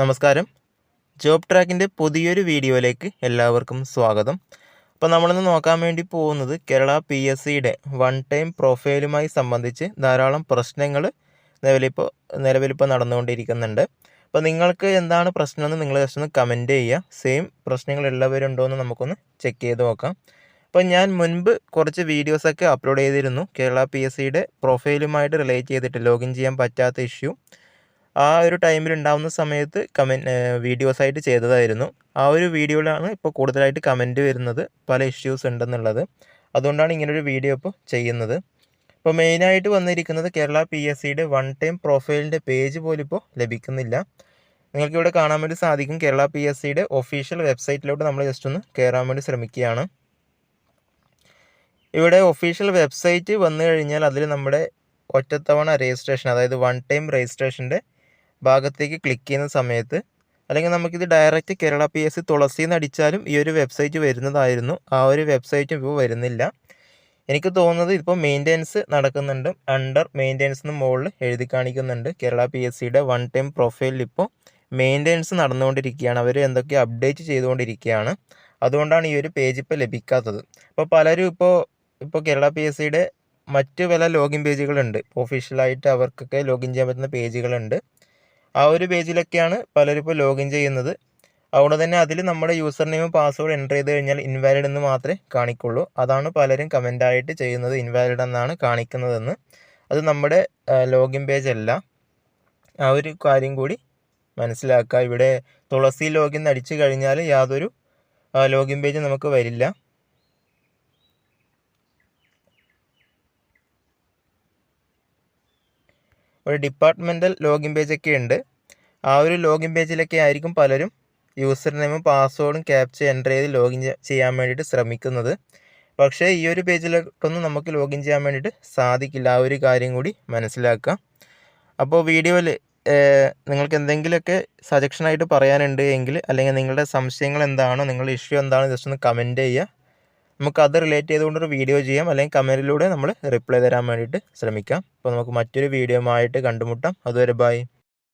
നമസ്കാരം. ജോബ് ട്രാക്കിന്റെ പുതിയൊരു വീഡിയോയിലേക്ക് എല്ലാവർക്കും സ്വാഗതം. അപ്പോൾ നമ്മളിന്ന് നോക്കാൻ വേണ്ടി പോകുന്നത് കേരള പി എസ് സിയുടെ വൺ ടൈം പ്രൊഫൈലുമായി സംബന്ധിച്ച് ധാരാളം പ്രശ്നങ്ങൾ നിലവിലിപ്പോൾ നിലവിലിപ്പോൾ നടന്നുകൊണ്ടിരിക്കുന്നുണ്ട്. അപ്പോൾ നിങ്ങൾക്ക് എന്താണ് പ്രശ്നമെന്ന് നിങ്ങൾ ജസ്റ്റ് ഒന്ന് കമന്റ് ചെയ്യുക. സെയിം പ്രശ്നങ്ങളുള്ളവരുണ്ടോ എന്ന് നമുക്കൊന്ന് ചെക്ക് ചെയ്ത് നോക്കാം. അപ്പോൾ ഞാൻ മുൻപ് കുറച്ച് വീഡിയോസൊക്കെ അപ്ലോഡ് ചെയ്തിരുന്നു. കേരള പി എസ് സിയുടെ പ്രൊഫൈലുമായിട്ട് റിലേറ്റ് ചെയ്തിട്ട് ലോഗിൻ ചെയ്യാൻ പറ്റാത്ത ഇഷ്യൂ ആ ഒരു ടൈമിൽ ഉണ്ടാവുന്ന സമയത്ത് കമന്റ് വീഡിയോസായിട്ട് ചെയ്തതായിരുന്നു. ആ ഒരു വീഡിയോയിലാണ് ഇപ്പോൾ കൂടുതലായിട്ട് കമന്റ് വരുന്നത് പല ഇഷ്യൂസ് ഉണ്ടെന്നുള്ളത്. അതുകൊണ്ടാണ് ഇങ്ങനൊരു വീഡിയോ ഇപ്പോൾ ചെയ്യുന്നത്. ഇപ്പോൾ മെയിനായിട്ട് വന്നിരിക്കുന്നത് കേരള പി എസ് സിയുടെ വൺ ടൈം പ്രൊഫൈലിന്റെ പേജ് പോലും ഇപ്പോൾ ലഭിക്കുന്നില്ല. നിങ്ങൾക്കിവിടെ കാണാൻ വേണ്ടി സാധിക്കും കേരള പി എസ് സിയുടെ ഒഫീഷ്യൽ വെബ്സൈറ്റിലോട്ട് നമ്മൾ ജസ്റ്റ് ഒന്ന് കയറാൻ വേണ്ടി ശ്രമിക്കുകയാണ്. ഇവിടെ ഒഫീഷ്യൽ വെബ്സൈറ്റ് വന്നു കഴിഞ്ഞാൽ അതിൽ നമ്മുടെ ഒറ്റത്തവണ രജിസ്ട്രേഷൻ അതായത് വൺ ടൈം രജിസ്ട്രേഷന്റെ ഭാഗത്തേക്ക് ക്ലിക്ക് ചെയ്യുന്ന സമയത്ത് അല്ലെങ്കിൽ നമുക്കിത് direct Kerala P S C Thulasi എന്ന് അടിച്ചാലും ഈ ഒരു വെബ്സൈറ്റ് വരുന്നതായിരുന്നു. ആ ഒരു വെബ്സൈറ്റും ഇപ്പോൾ വരുന്നില്ല. എനിക്ക് തോന്നുന്നത് ഇപ്പോൾ മെയിന്റെനൻസ് നടക്കുന്നുണ്ട്. അണ്ടർ മെയിന്റെനൻസ് എന്ന് മുകളിൽ എഴുതി കാണിക്കുന്നുണ്ട്. കേരള പി എസ് സിയുടെ വൺ ടൈം പ്രൊഫൈലിൽ ഇപ്പോൾ മെയിന്റെനൻസ് നടന്നുകൊണ്ടിരിക്കുകയാണ്. അവർ എന്തൊക്കെ അപ്ഡേറ്റ് ചെയ്തുകൊണ്ടിരിക്കുകയാണ്. അതുകൊണ്ടാണ് ഈ ഒരു പേജ് ഇപ്പോൾ ലഭിക്കാത്തത്. അപ്പോൾ പലരും ഇപ്പോൾ ഇപ്പോൾ കേരള പി എസ് സിയുടെ മറ്റ് പല ലോഗിൻ പേജുകളുണ്ട് ഒഫീഷ്യലായിട്ട് അവർക്കൊക്കെ ലോഗിൻ ചെയ്യാൻ പറ്റുന്ന പേജുകളുണ്ട് ആ ഒരു പേജിലൊക്കെയാണ് പലരും ഇപ്പോൾ ലോഗിൻ ചെയ്യുന്നത്. അതുകൊണ്ട് തന്നെ അതിൽ നമ്മുടെ യൂസർ നെയിം പാസ്വേഡ് എന്റർ ചെയ്ത് കഴിഞ്ഞാൽ ഇൻവാലിഡ് എന്ന് മാത്രമേ കാണിക്കുള്ളൂ. അതാണ് പലരും കമന്റായിട്ട് ചെയ്യുന്നത് ഇൻവാലിഡ് എന്നാണ് കാണിക്കുന്നതെന്ന്. അത് നമ്മുടെ ലോഗിൻ പേജ് അല്ല. ആ ഒരു കാര്യം കൂടി മനസ്സിലാക്കുക. ഇവിടെ തുളസി ലോഗിൻ അടിച്ചു കഴിഞ്ഞാൽ യാതൊരു ലോഗിൻ പേജ് നമുക്ക് വരില്ല. ഒരു ഡിപ്പാർട്ട്മെന്റൽ ലോഗിൻ പേജൊക്കെ ഉണ്ട്. ആ ഒരു ലോഗിൻ പേജിലൊക്കെ ആയിരിക്കും പലരും യൂസർ നെയിമും പാസ്വേഡും ക്യാപ്ച എന്റർ ചെയ്ത് ലോഗിൻ ചെയ്യാൻ വേണ്ടിയിട്ട് ശ്രമിക്കുന്നത്. പക്ഷേ ഈ ഒരു പേജിലോട്ടൊന്നും നമുക്ക് ലോഗിൻ ചെയ്യാൻ വേണ്ടിയിട്ട് സാധിക്കില്ല. ആ ഒരു കാര്യം കൂടി മനസ്സിലാക്കുക. അപ്പോൾ വീഡിയോയിൽ നിങ്ങൾക്ക് എന്തെങ്കിലുമൊക്കെ സജഷനായിട്ട് പറയാനുണ്ട് എങ്കിൽ അല്ലെങ്കിൽ നിങ്ങളുടെ സംശയങ്ങൾ എന്താണോ നിങ്ങളുടെ ഇഷ്യൂ എന്താണോ ജസ്റ്റ് ഒന്ന് കമന്റ് ചെയ്യുക. നമുക്ക് അത് റിലേറ്റ് ചെയ്തുകൊണ്ടൊരു വീഡിയോ ചെയ്യാം. അല്ലെങ്കിൽ കമന്റിലൂടെ നമ്മൾ റിപ്ലൈ തരാൻ വേണ്ടിയിട്ട് ശ്രമിക്കാം. അപ്പോൾ നമുക്ക് മറ്റൊരു വീഡിയോ ആയിട്ട് കണ്ടുമുട്ടാം. അതുവരെ ബൈ